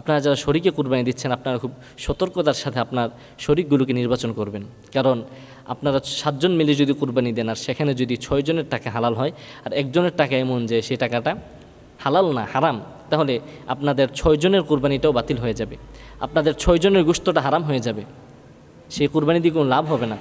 আপনারা যারা শরীকে কুরবানি দিচ্ছেন, আপনারা খুব সতর্কতার সাথে আপনার শরিকগুলোকে নির্বাচন করবেন। কারণ আপনারা সাতজন মিলে যদি কুরবানি দেন, আর সেখানে যদি ছয়জনের টাকা হালাল হয়, আর একজনের টাকা এমন যে সেই টাকাটা হালাল না, হারাম, তাহলে আপনাদের ছয়জনের কুরবানিটাও বাতিল হয়ে যাবে। আপনাদের ছয়জনের গুস্তটা হারাম হয়ে যাবে। সেই কুরবানি দিয়ে কোনো লাভ হবে না।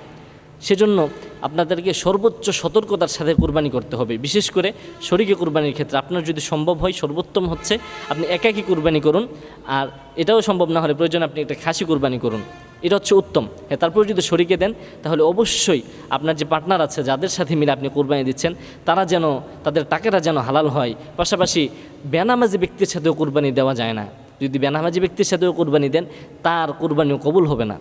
সেজন্য আপনাদেরকে সর্বোচ্চ সতর্কতার সাথে কুরবানি করতে হবে। বিশেষ করে শরীকে কুরবানির ক্ষেত্রে আপনার যদি সম্ভব হয়, সর্বোত্তম হচ্ছে আপনি একাকী কুরবানি করুন। আর এটাও সম্ভব না হলে প্রয়োজন আপনি একটা খাসি কুরবানি করুন। এটা হচ্ছে উত্তম। হ্যাঁ তারপরে যদি শরীকে দেন, তাহলে অবশ্যই আপনার যে পার্টনার আছে, যাদের সাথে মিলে আপনি কুরবানি দিচ্ছেন, তারা যেন, তাদের টাকাটা যেন হালাল হয়। পাশাপাশি বেনামাজি ব্যক্তির সাথেও কুরবানি দেওয়া যায় না। যদি বেনামাজি ব্যক্তির সাথেও কুরবানি দেন, তার কুরবানিও কবুল হবে না।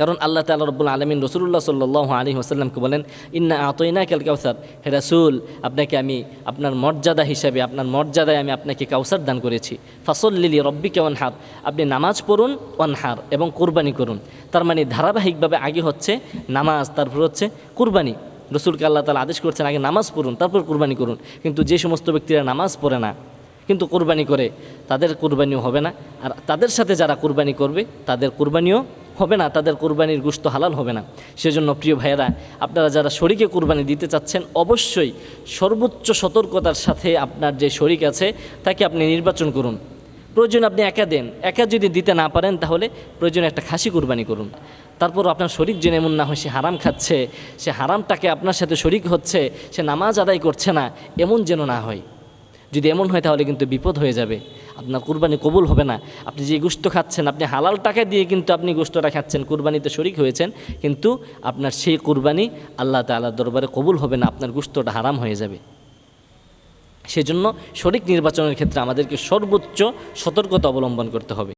কারণ আল্লাহ তালা রব্বুল আলমিন রসুল্লাহ সাল্লাহ আলী ওসাল্লামকে বলেন, ইন্না আতইনা কেল কাউসার হে রাসুল, আপনাকে আমি আপনার মর্যাদা হিসাবে, আপনার মর্যাদায় আমি আপনাকে কাউসার দান করেছি। ফাসল্লিলি রব্বিকে ওয়ানহার। আপনি নামাজ পড়ুন, ওয়ানহার এবং কোরবানি করুন। তার মানে ধারাবাহিকভাবে আগে হচ্ছে নামাজ, তারপর হচ্ছে কুরবানি। রসুলকে আল্লাহ তালা আদেশ করছেন, আগে নামাজ পড়ুন, তারপর কুরবানি করুন। কিন্তু যে সমস্ত ব্যক্তিরা নামাজ পড়ে না, কিন্তু কুরবানি করে, তাদের কুরবানিও হবে না। আর তাদের সাথে যারা কুরবানি করবে, তাদের কুরবানিও হবে না, তাদের কোরবানির গুস্ত হালাল হবে না। সেজন্য প্রিয় ভাইয়েরা, আপনারা যারা শরীকে কুরবানি দিতে চাচ্ছেন, অবশ্যই সর্বোচ্চ সতর্কতার সাথে আপনার যে শরিক আছে, তাকে আপনি নির্বাচন করুন। প্রয়োজন আপনি একা দেন। একা যদি দিতে না পারেন, তাহলে প্রয়োজন একটা খাসি কুরবানি করুন। তারপর আপনার শরিক যেন এমন না হয়, সে হারাম খাচ্ছে, সে হারামটাকে আপনার সাথে শরিক হচ্ছে, সে নামাজ আদায় করছে না, এমন যেন না হয়। যদি এমন হয় তাহলে কিন্তু বিপদ হয়ে যাবে। আপনার কুরবানি কবুল হবে না। আপনি যে গোস্ত খাচ্ছেন, আপনি হালাল টাকা দিয়ে কিন্তু আপনি গোস্তটা খাচ্ছেন, কুরবানিতে শরিক হয়েছেন, কিন্তু আপনার সেই কুরবানি আল্লাহ তাল্লাহ দরবারে কবুল হবে না, আপনার গোস্তটা হারাম হয়ে যাবে। সেজন্য শরিক নির্বাচনের ক্ষেত্রে আমাদেরকে সর্বোচ্চ সতর্কতা অবলম্বন করতে হবে।